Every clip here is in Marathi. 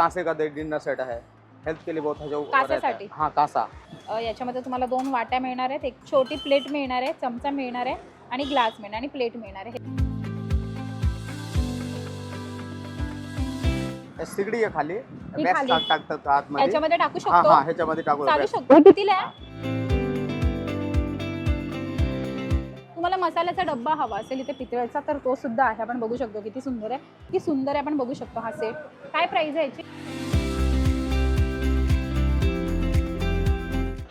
कांसे का डिनर सेट है हेल्थ के लिए बहुत है जो है। कांसेसाठी? हाँ कांसा. अ, याच्यामध्ये तुम्हाला दोन वाट्या मिळणार आहेत. एक छोटी प्लेट मिळणार आहे चमचा मिळणार आहे आणि ग्लास मिळणार आणि प्लेट मिळणार आहे. हे सिगडी आहे खाली. टाकतात आतमध्ये. याच्यामध्ये टाकू हा हा शकतो. ह्याच्यामध्ये टाकू चालू शकतो. शकतो. कितीला आहे? तुम्हाला मसाल्याचा डब्बा हवा असेल इथे पितळेचा तर तो सुद्धा आहे. आपण बघू शकतो किती सुंदर आहे. किती सुंदर आहे आपण बघू शकतो हा सेट काय प्राइस आहे याची?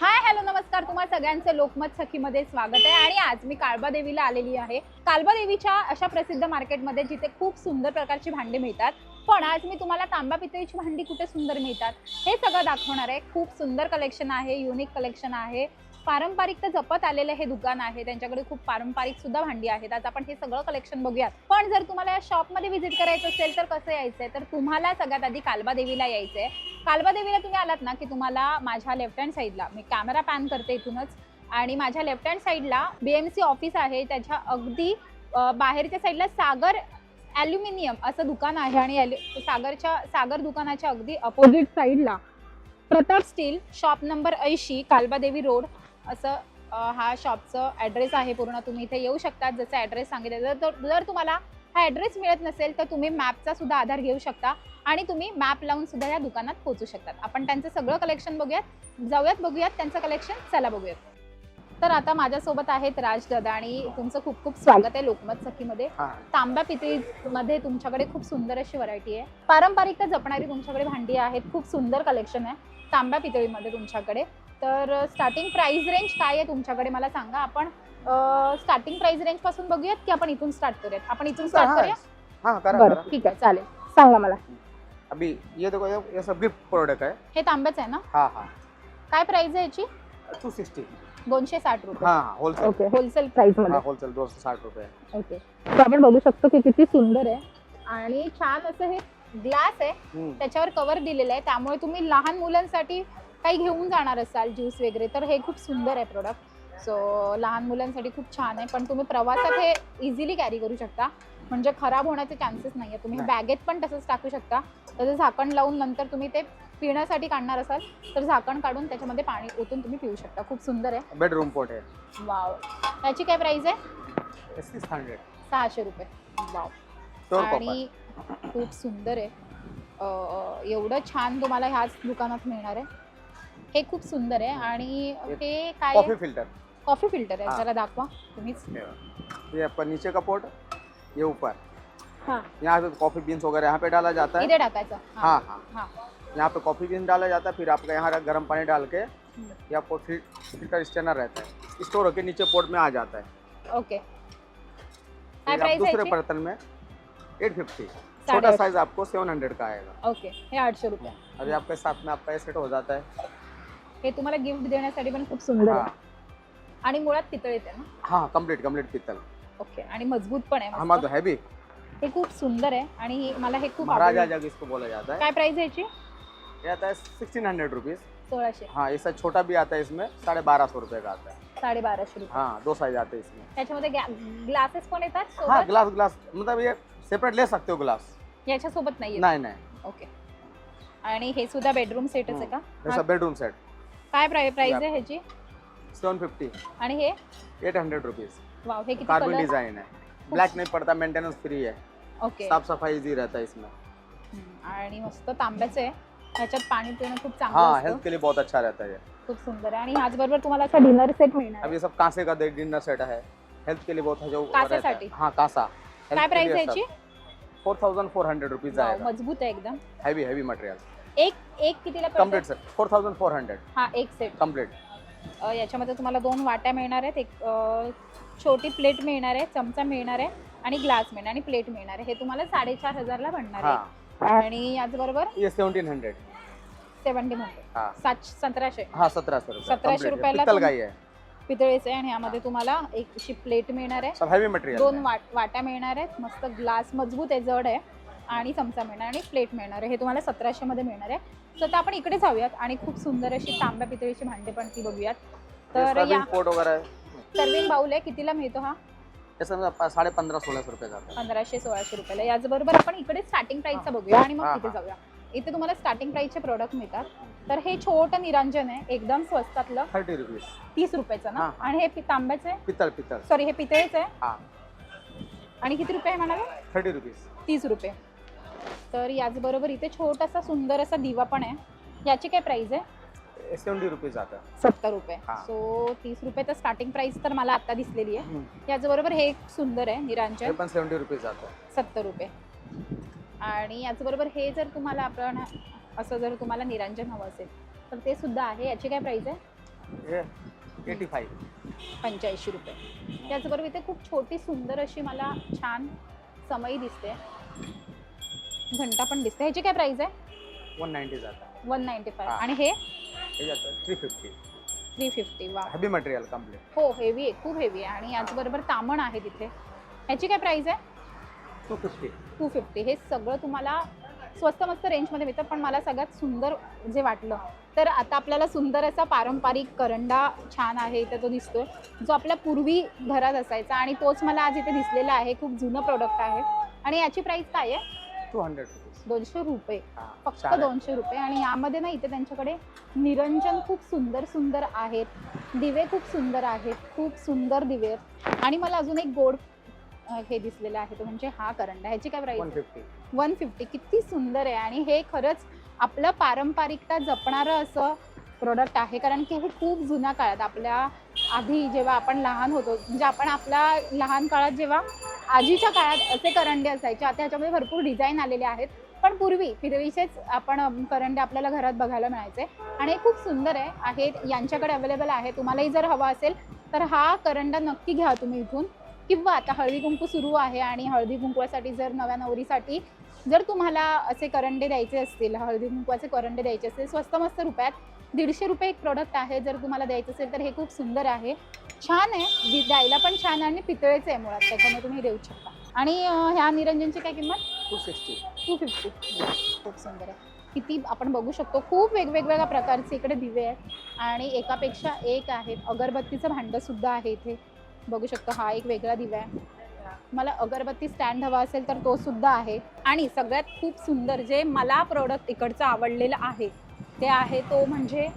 हाय हॅलो नमस्कार. तुम्हा सगळ्यांचं लोकमत सखीमध्ये स्वागत आहे. आणि आज मी काळबा देवीला आलेली आहे. काळबा देवीच्या अशा प्रसिद्ध मार्केटमध्ये जिथे खूप सुंदर प्रकारची भांडी मिळतात. पण आज मी तुम्हाला तांबा पितळीची भांडी कुठे सुंदर मिळतात हे सगळं दाखवणार आहे. खूप सुंदर कलेक्शन आहे युनिक कलेक्शन आहे. पारंपरिक तर जपत आलेलं हे दुकान आहे. त्यांच्याकडे खूप पारंपरिक सुद्धा भांडी आहेत. आज आपण हे सगळं कलेक्शन बघूयात. पण जर तुम्हाला या शॉपमध्ये व्हिजिट करायचं असेल तर कसं यायचंय? तर तुम्हाला सगळ्यात आधी कालबा देवीला यायचंय. कालबा देवीला तुम्ही आलात ना की तुम्हाला माझ्या लेफ्ट हँड साईडला मी कॅमेरा पॅन करते इथूनच. आणि माझ्या लेफ्ट हँड साईडला बी एम सी ऑफिस आहे. त्याच्या अगदी बाहेरच्या साईडला सागर ॲल्युमिनियम असं दुकान आहे आणि सागरच्या सागर दुकानाच्या अगदी अपोजिट साईडला प्रताप स्टील शॉप नंबर ऐंशी कालबादेवी रोड असं हा शॉपचं ॲड्रेस आहे पूर्ण. तुम्ही इथे येऊ शकता जसं ॲड्रेस सांगितलं जर जर तुम्हाला हा ॲड्रेस मिळत नसेल तर तुम्ही मॅपचा सुद्धा आधार घेऊ शकता आणि तुम्ही मॅप लावून सुद्धा या दुकानात पोहोचू शकतात. आपण त्यांचं सगळं कलेक्शन बघूयात जाऊयात बघूयात त्यांचं कलेक्शन चला बघूयात. तर आता माझ्यासोबत आहेत राजदादा आणि तुमचं खूप खूप स्वागत आहे लोकमत सखीमध्ये. तांब्या पितळीमध्ये तुमच्याकडे खूप सुंदर अशी व्हरायटी आहे. पारंपरिकता जपणारी तुमच्याकडे भांडी आहेत खूप सुंदर कलेक्शन आहे तांब्या पितळीमध्ये तुमच्याकडे. तर स्टार्टिंग प्राइस रेंज काय आहे तुमच्याकडे? मला सांगा. आपण स्टार्टिंग प्राइस रेंजपासून बघूयात की आपण इथून स्टार्ट करूयात? आपण इथून स्टार्ट करूया? हाँ करा बरं ठीक आहे. चालेल. सांगा मला. अभी ये देखो ये, ये सब गिफ्ट प्रोडक्ट है हे तांब्याच आहे ना? हाँ हाँ. काय प्राइस आहे याची? टू सिक्सटी दोनशे साठ रुपये. हाँ होलसेल ओके होलसेल प्राइस हाँ मध्ये. होलसेल दो सौ साठ रुपये. ओके तर आपण बघू शकतो की किती सुंदर आहे. आणि छान असं हे ग्लास आहे. त्याच्यावर कव्हर दिलेलं आहे. त्यामुळे तुम्ही लहान मुलांसाठी काही घेऊन जाणार असाल ज्यूस वगैरे तर हे खूप सुंदर आहे प्रोडक्ट सो लहान मुलांसाठी खूप छान आहे पण तुम्ही प्रवासात हे इझिली कॅरी करू शकता. म्हणजे खराब होण्याचे चान्सेस नाही आहे तुम्ही. बॅगेत पण तसंच टाकू शकता. त्याचं झाकण लावून नंतर तुम्ही ते पिण्यासाठी काढणार असाल तर झाकण काढून त्याच्यामध्ये पाणी ओतून तुम्ही पिऊ शकता. खूप सुंदर आहे. बेडरूम पोर्ट है वाव त्याची काय प्राइस आहे? सिक्स हंड्रेड सहाशे रुपये. वाव आणि खूप सुंदर आहे. एवढं छान तुम्हाला ह्याच दुकानात मिळणार आहे. हे खूप सुंदर आहे आणि हे काय कॉफी फिल्टर कॉफी फिल्टर आहे हा. जरा दाखवा तुम्हीच. ये आपका नीचे का पोर्ट ये ऊपर हाँ. यहाँ पे कॉफी बीन्स वगैरह यहाँ पे डाला जाता है इथे टाकायचं. हा. हाँ यहाँ पे कॉफी बीन डाला जाता है फिर आपका यहाँ गर्म पानी डाल के ये आपको फिर फिल्टर स्टैनर रहता है। स्टोर होके नीचे पोर्ट में आ जाता है। ओके फिर आप दूसरे? बर्तन में एट फिफ्टी छोटा. साइज आपको सेवन हंड्रेड का आएगा। ओके हे आठशे रुपये. अभी आपके साथ में आपका ये सेट हो जाता है। हे तुम्हाला गिफ्ट देण्यासाठी पण खूप सुंदर हाँ. आहे. आणि मुळात पितळ येते ना? हाँ कंप्लीट कंप्लीट पीतल ओके आणि मजबूत पण आहे मस्त. हैवी हे खूप सुंदर आहे आणि हे- मला हे खूप महाराजा आवडलं. जग इसको बोला जाता है काय प्राइस आहे याची? ये आता है सिक्सटीन हंड्रेड रुपीज़ सोळाशे. हाँ छोटा भी आता है इसमें साढ़े बारह सौ रुपये का आता है. साडे बाराशे रुपये. हाँ दो साइज आते हैं इसमें. त्याच्यामध्ये ग्लासेस पण येतात हाँ सोबत? ग्लास ग्लास मतलब ये सेपरेट ले सकते हो ग्लास याच्यासोबत नाहीये. नहीं नहीं. ओके आणि हे सुद्धा बेडरूम सेटच आहे का? जैसा बेडरूम सेट काय प्राइस प्राइस आहे ह्याची? सेवन फिफ्टी आणि हे? एट हंड्रेड रुपीज़ वाव हे किती कार्बन कलर डिजाइन है ब्लैक नहीं पड़ता मेंटेनेंस फ्री है ओके साफ सफाई इजी रहता है इसमें. हम्म, आणि मस्त तांब्याचं आहे. ह्याच्यात पाणी पिणं खूप चांगलं हाँ असतं. हेल्थ के लिए बहुत अच्छा रहता है ये. खूप सुंदर आहे. आणि ह्याचबरोबर तुम्हाला असा डिनर सेट मिळणार अब आहे. ये सब कांसे का डिनर सेट है हेल्थ के लिए बहुत है. जो कांसेसाठी? हाँ कांसा. काय प्राइस आहे याची? Four thousand four hundred rupees wow, आएगा. मजबूत आहे एकदम. हैवी हैवी मटेरियल एक एक कितीला पडतं? Complete set four thousand four hundred हा एक सेट कंप्लीट अ, याच्यामध्ये तुम्हाला दोन वाट्या मिळणार आहेत. एक अ, छोटी प्लेट मिळणार आहे चमचा मिळणार आहे आणि ग्लास मिळणार आणि प्लेट मिळणार आहे. हे तुम्हाला साडेचार हजारला बनणार हाँ. आहे आणि याचबरोबर? ये सेवनटीन हंड्रेड सेवन्टी म्हणते हाँ. सात सतराशे. हाँ सत्रह सौ रुपये. 1700 complete. रुपयाला पित्तल तुम- का ही है पितळेचे आणि यामध्ये तुम्हाला एक अशी प्लेट मिळणार आहे. सब हैवी मटेरियल दोन वाट वाट्या मिळणार आहेत. मस्त ग्लास मजबूत आहे जड आहे. आणि चमचा मिळणार आणि प्लेट मिळणार आहे. हे तुम्हाला सतराशे मध्ये मिळणार आहे. तर आता आपण इकडे जाऊयात आणि खूप सुंदर अशी तांब्या पितळीची भांडे पण ती बघूयात. तर या सर्विंग बाउल आहे. कितीला मिळतो हा? ये सब आप- साढ़े पंद्रह सोलह सौ रुपये पंधराशे सोळाशे रुपयाला. याचबरोबर आपण इकडे स्टार्टिंग प्राइसचा बघूया आणि मग तिथे. जाऊया. इथे तुम्हाला स्टार्टिंग प्राइसचे प्रोडक्ट मिळतात. तर हे छोटं निरंजन आहे एकदम स्वस्तातलं. Thirty rupees. तीस रुपयाचं ना. आणि हे तांब्याचं आहे? पितळ पितळ. सॉरी हे पितळेचं आहे? आणि किती रुपये म्हणाले? Thirty rupees. तीस रुपये. तर याचबरोबर इथे छोटासा सुंदर असा दिवा पण आहे. याची काय प्राइस आहे? रुपीज सत्तर रुपये. हा. सो तीस रुपये तर स्टार्टिंग प्राइस तर मला आता दिसलेली आहे. हम्म. याचबरोबर हे एक सुंदर आहे हे निरांजन पण सेवन्टी रुपीज जातं सत्तर रुपये. आणि याचबरोबर हे जर तुम्हाला आपण असं जर तुम्हाला निरांजन हवं असेल तर ते सुद्धा आहे. याची काय प्राइस आहे? हे एटी फाईव्ह पंच्याऐंशी रुपये. त्याचबरोबर इथे खूप छोटी सुंदर अशी मला छान समई दिसते. घंटा पण दिसते ह्याची काय प्राइस आहे? वन नाईन्टी जातं. वन नाईन्टी फाय हा. आणि हे? हे जातं थ्री फिफ्टी थ्री फिफ्टी वा. हेवी मटेरियल कंप्लीट हो हेवी आहे खूप हेवी आहे. आणि याचबरोबर तामण आहे तिथे. ह्याची काय प्राइस आहे? टू फिफ्टी टू फिफ्टी हे सगळं तुम्हाला स्वस्त मस्त रेंजमध्ये मिळतं पण मला सगळ्यात सुंदर जे वाटलं तर आता आपल्याला सुंदर असा पारंपरिक करंडा छान आहे इथे तो दिसतोय. जो आपल्या पूर्वी घरात असायचा आणि तोच मला आज इथे दिसलेला आहे. खूप जुनं प्रोडक्ट आहे. आणि याची प्राइस काय आहे? टू हंड्रेड रुपीज दोनशे रुपये. हा फक्त. दोनशे रुपये. आणि यामध्ये ना इथे त्यांच्याकडे निरंजन खूप सुंदर सुंदर आहेत. दिवे खूप सुंदर आहेत. खूप सुंदर दिवे. आहेत आणि मला अजून एक गोड अं, हे दिसलेलं आहे. तो म्हणजे हा करंडा ह्याची काय प्राइस फिफ्टी वन फिफ्टी किती सुंदर आहे. आणि हे खरंच आपलं पारंपरिकता जपणारं असं प्रोडक्ट आहे. कारण की हे खूप जुन्या काळात आपल्या आधी जेव्हा आपण लहान होतो म्हणजे आपण आपल्या लहान काळात जेव्हा आजीच्या काळात असे करंडे असायचे आता ह्याच्यामध्ये भरपूर डिझाईन आलेले आहेत. पण पूर्वी फिरवीचेच आपण करंडे आपल्याला घरात बघायला मिळायचे. आणि हे खूप सुंदर आहे. आहेत यांच्याकडे अवेलेबल आहे. तुम्हालाही जर हवा असेल तर हा करंडा नक्की घ्या तुम्ही इथून. किंवा आता हळदी कुंकू सुरू आहे आणि हळदी कुंकवासाठी जर नव्या नवरीसाठी जर तुम्हाला असे करंडे द्यायचे असतील हळदी कुंकवाचे करंडे द्यायचे असतील स्वस्त मस्त रुपयात दीडशे रुपये एक प्रोडक्ट आहे जर तुम्हाला द्यायचं असेल तर हे खूप सुंदर आहे. छान आहे. द्यायला पण छान आहे आणि पितळेचं आहे मुळात त्याच्यामुळे तुम्ही देऊ शकता. आणि ह्या निरंजनची काय किंमत? टू सिक्स्टी टू फिफ्टी खूप सुंदर आहे. किती आपण बघू शकतो खूप वेगवेगळ्या प्रकारचे इकडे दिवे आहेत. आणि एकापेक्षा एक आहेत. अगरबत्तीचं भांडं सुद्धा आहे इथे. बघू शकतो हा एक वेगळा दिवा आहे. मला अगरबत्ती स्टँड हवा असेल तर तो सुद्धा आहे. आणि सगळ्यात खूप सुंदर जे मला प्रोडक्ट इकडचं आवडलेलं आहे ते आहे तो म्हणजे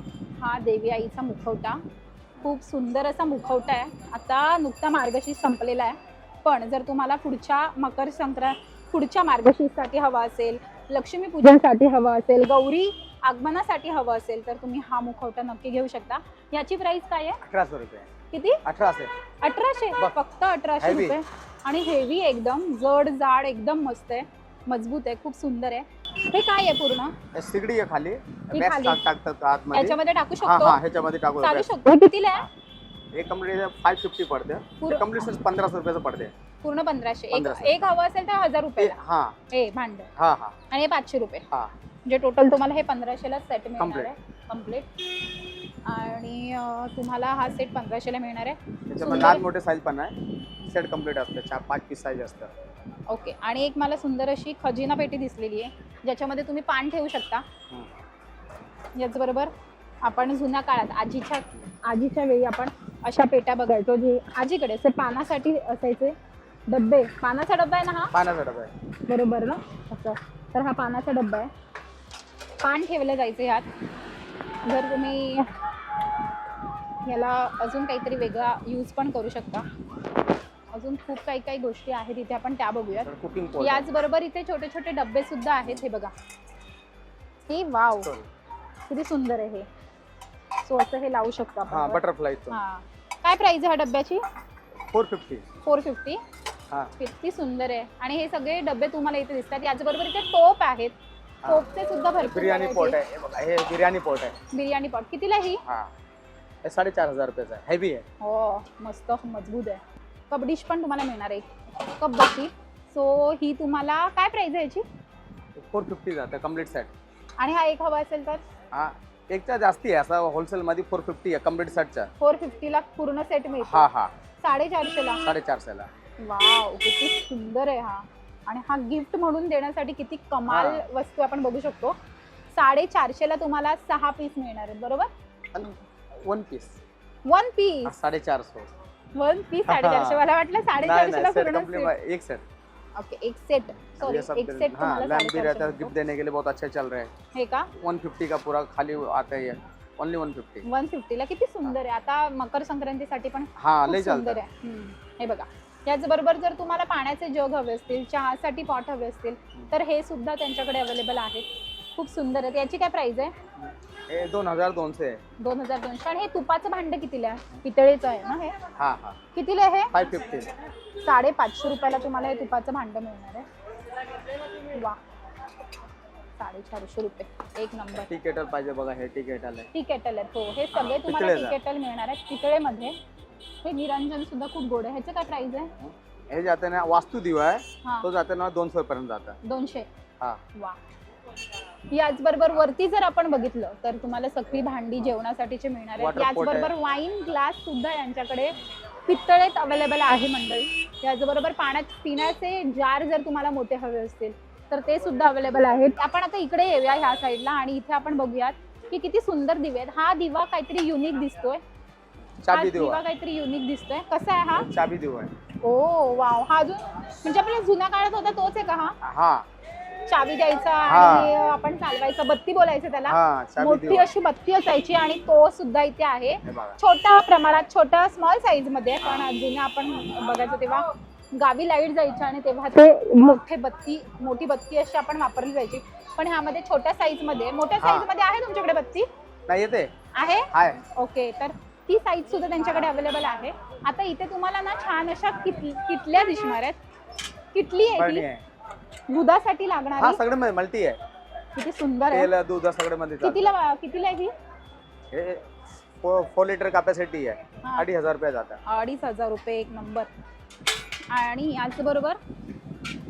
हा देवी आईचा मुखवटा. खूप सुंदर असा मुखवटा आहे. आता नुकता मार्गशीर्ष संपलेला आहे. पण जर तुम्हाला पुढच्या मकर संक्रांत पुढच्या मार्गशीर्षसाठी हवा असेल लक्ष्मीपूजनसाठी हवा असेल गौरी आगमनासाठी हवं असेल तर तुम्ही हा मुखवटा नक्की घेऊ शकता. याची प्राइस काय आहे? अठराशे रुपये. किती? अठराशे. अठराशे. फक्त अठराशे. रुपये. आणि हेवी एकदम जड जाड एकदम मस्त आहे. मजबूत आहे. खूप सुंदर आहे. हे काय आहे पूर्ण? सिगडी आहे खाली. ही बॅग खाली. टाक- टाकतात आतमध्ये? याच्यामध्ये टाकू हा शकतो? हा ह्याच्यामध्ये टाकू चालू. शकतो. हे कितीला आहे? हे. कंप्लीट फाय फिफ्टी पडते. पूर्ण पंधराशे रुपयाचं पडते. पूर्ण पंधराशे. एक पंधराशे. एक हवं असेल तर हजार रुपये हा. हे भांड. हा हा. आणि हे पाचशे रुपये. हा. म्हणजे टोटल तुम्हाला हे पंधराशेला सेट मिळणार Complete. आहे. कंप्लीट आणि अं, तुम्हाला हा सेट पंधराशेला मिळणार आहे. त्याच्यामध्ये सुंदर. लहान मोठे साईज पण आहे. सेट कंप्लीट असतं. चार पाच पीस साईज असतं. ओके. आणि एक मला सुंदर अशी खजिना पेटी दिसलेली आहे. ज्याच्यामध्ये तुम्ही पान ठेवू शकता. याचबरोबर आपण जुन्या काळात आजीच्या आजीच्या वेळी आपण अशा पेट्या बघायचो जे आजीकडे असे पानासाठी असायचे डब्बे. पानाचा डब्बा आहे ना हा? पाण्याचा डबा आहे. बरोबर ना? असं. तर हा पानाचा डब्बा आहे. पान ठेवलं जायचं ह्यात जर तुम्ही याला अजून काहीतरी वेगळा यूज पण करू शकता. अजून खूप काही काही गोष्टी आहेत इथे आपण त्या बघूयात. याचबरोबर इथे छोटे छोटे डब्बे सुद्धा आहेत हे बघा. हे वाव. किती सुंदर आहे हे. सो असं हे लावू शकतो आपण. बटरफ्लाय हा. काय प्राइस आहे ह्या डब्याची? फोर फिफ्टी फोर फिफ्टी किती सुंदर आहे. आणि हे सगळे डबे तुम्हाला इथे दिसतात. याचबरोबर इथे टोप आहेत. टोपचे सुद्धा भरपूर बिर्याणी पोट आहे. हे बिर्याणी पोट आहे. बिर्याणी पॉट. कितीला ही? साडेचार हजार रुपयाचं हेवी आहे. हो मस्त मजबूत आहे. कप डिश पण तुम्हाला मिळणार आहे. कप बशी. सो ही तुम्हाला काय प्राइस आहे याची? फोर फिफ्टी जातं कंप्लीट सेट आणि हा एक हवा असेल तर? हा एकच्या जास्ती आहे असा होलसेल मध्ये फोर फिफ्टी आहे कंप्लीट सेटचा फोर फिफ्टीला पूर्ण सेट मिळतो. हा हा. साडेचारशेला साडेचारशेला वाव किती सुंदर आहे हा. आणि हा गिफ्ट म्हणून देण्यासाठी किती कमाल हा. वस्तू आपण बघू शकतो. साडेचारशेला तुम्हाला सहा पीस मिळणार आहेत बरोबर? वन पीस वन पीस साडेचारशे. वन पीस साडेचारशे मला वाटलं सेट set. एक सेट ओके एक सेट सॉरी एक सेट हाँ तुम्हाला लैम्प भी रहता है साडेचारशे गिफ्ट देने के लिए बहुत अच्छे चल रहे हैं. हे का? वन फिफ्टी का पूरा खाली आता है ये ओनली वन फिफ्टी वन फिफ्टीला किती सुंदर आहे. आता मकर संक्रांतीसाठी पण हाँ सुंदर आहे. हे बघा. याचबरोबर जर तुम्हाला पाण्याचे जग हवे असतील चहासाठी पॉट हवे असतील तर हे सुद्धा त्यांच्याकडे अवेलेबल आहेत. खूप सुंदर आहेत. याची काय प्राइस आहे? है दोन हजार दोन से है दोन हजार दोनशे. आणि हे तुपाचं भांड कितीला? आहे पितळेचं आहे ना हे? हाँ हाँ. कितीला आहे हे? फाइव फिफ्टी साडेपाचशे रुपयाला तुम्हाला हे तुपाचं भांड मिळणार आहे. वा. साडेचारशे रुपये. एक नंबर. टी केटल पाहिजे बघा हे टी केटल आहे. टी केटल आहेत. हो हे सगळे तुम्हाला टी पितळेचं. केटल मिळणार आहेत. पितळेमध्ये. हे निरंजन सुद्धा खूप गोड आहे. ह्याचं काय प्राइस आहे? हे जाते ना वास्तू दिवा आहे. हा. तो जाते ना दोनशे पर्यंत जाता. दोनशे. हा. वा. याचबरोबर वरती जर आपण बघितलं तर तुम्हाला सगळी भांडी जेवणासाठीचे मिळणार आहेत. Water pot याचबरोबर वाईन ग्लास सुद्धा यांच्याकडे पितळेत अवेलेबल आहे मंडळी. याचबरोबर पाण्यात पिण्याचे जार जर तुम्हाला मोठे हवे असतील तर ते सुद्धा अवेलेबल आहेत. आपण आता इकडे येऊया ह्या साईडला आणि इथे आपण बघूयात की किती सुंदर दिवे आहेत. हा दिवा काहीतरी युनिक दिसतोय. हा चाबी दिवा. दिवा काहीतरी युनिक दिसतोय. कसा आहे हा? चाबी दिवा आहे. Oh wow. हा अजून म्हणजे आपल्या जुन्या काळात होता तोच आहे का हा? हा. चावी द्यायचा. आणि आपण चालवायचं बत्ती बोलायचं त्याला. मोठी अशी बत्ती असायची आणि तो सुद्धा इथे आहे. हे बघा. छोट्या प्रमाणात छोट्या स्मॉल साईजमध्ये पण जुन्या आपण बघायचो तेव्हा गावी लाइट जायची आणि तेव्हा ते मोठे बत्ती मोठी बत्ती अशी आपण वापरली जायची. पण ह्यामध्ये छोट्या साईजमध्ये मोठ्या हा. साईजमध्ये आहे तुमच्याकडे बत्ती? नाही येते. आहे? हाय ओके तर ती साईज सुद्धा त्यांच्याकडे अवेलेबल आहे. आता इथे तुम्हाला ना छान अशा किट- किटल्या दिसणार आहेत. किटली आहे बरणी ती आहे दुधासाठी हा लागणारी सगळे मल्टी आहे. किती सुंदर आहे. तेल दूध सगळे मध्ये चालतं. कितीला कितीला आहे ही? हे फोर लिटर कॅपॅसिटी आहे. हा. अडीच हजार रुपये जातात. अडीच हजार रुपये एक नंबर. आणि याच बरोबर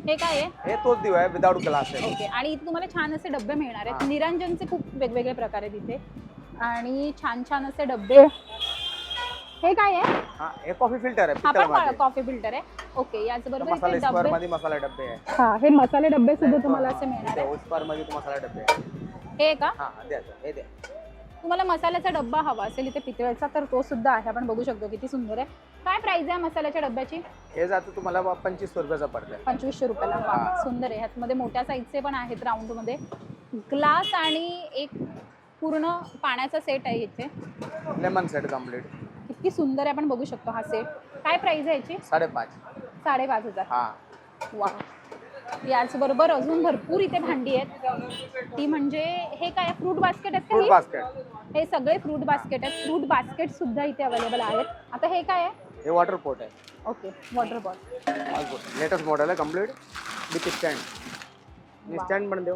हे काय आहे? हे तोच दिवा आहे विदाउट ग्लास आहे. ओके. आणि इथे तुम्हाला छान असे डबे मिळणार आहेत. हा. निरंजनचे खूप वेगवेगळे प्रकार आहेत इथे. आणि छान छान असे डबे. हे. काय आहे? हा हे कॉफी फिल्टर आहे हा पण कॉफी फिल्टर आहे. ओके याच बरोबर मसाले इथे स्क्वेअर डबे मध्ये मसाला डब्बे आहे. हा हे मसाले डबे सुद्धा तुम्हाला असे मिळणार आहे. स्क्वेअरमध्ये तो मसाला डब्बे आहे. हे का? हा द्या द्या, हे द्या. तुम्हाला मसाल्याचा डब्बा हवा असेल इथे पितळेचा तर तो सुद्धा आहे. आपण बघू शकतो किती सुंदर आहे. काय प्राइस आहे मसाल्याच्या डब्याची हे जातं तुम्हाला बा पंचवीस रुपयाचा पडतंय. पंचवीसशे रुपयाला. वा. सुंदर आहे. ह्यातमध्ये मोठ्या साईजचे पण आहेत राऊंडमध्ये ग्लास आणि एक पूर्ण पाण्याचा सेट आहे इथे. लेमन सेट कंप्लीट किती सुंदर आहे. आपण बघू शकतो हा सेट काय प्राइस आहे याची? साडेपाच. साडेपाच हजार. हा. वा. याचबरोबर अजून भरपूर इथे भांडी आहेत. ती म्हणजे हे काय फ्रूट बास्केट आहेत फ्रूट का बास्केट हे? सगळे फ्रूट बास्केट आहेत. फ्रूट बास्केट सुद्धा इथे अवेलेबल आहेत. आता हे काय आहे? हे वॉटर पोर्ट आहे. Okay water bowl latest model आहे कंप्लीट विथ स्टँड. स्टँड पण देऊ.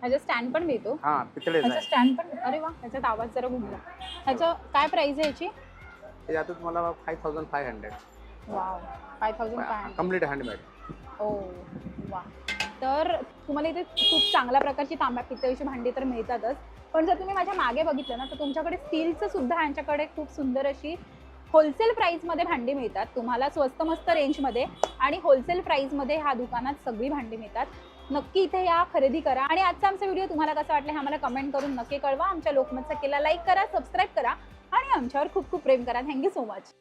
ह्याचा स्टँड पण मिळतो हा पितळेच ह्याचा आहे स्टँड पण अरे वा ह्याच्यात आवाज जरा घुमला. ह्याचं काय प्राइस आहे याची? हे तुम्हाला five thousand five hundred wow. Five thousand five complete handmade oh वा तर तुम्हाला इथे खूप चांगल्या प्रकारची तांब्या पितळीची भांडी तर मिळतातच. पण जर तुम्ही माझ्या मागे बघितलं ना तर तुमच्याकडे स्टीलचं सुद्धा यांच्याकडे खूप सुंदर अशी होलसेल प्राईसमध्ये भांडी मिळतात. तुम्हाला स्वस्त मस्त रेंजमध्ये आणि होलसेल प्राईसमध्ये ह्या दुकानात सगळी भांडी मिळतात. नक्की इथे या खरेदी करा. आणि आजचा आमचा व्हिडिओ तुम्हाला कसा वाटला हे आम्हाला कमेंट करून नक्की कळवा. आमच्या लोकमत सखीला लाईक करा सबस्क्राईब करा. आणि आमच्यावर खूप खूप प्रेम करा. Thank you so much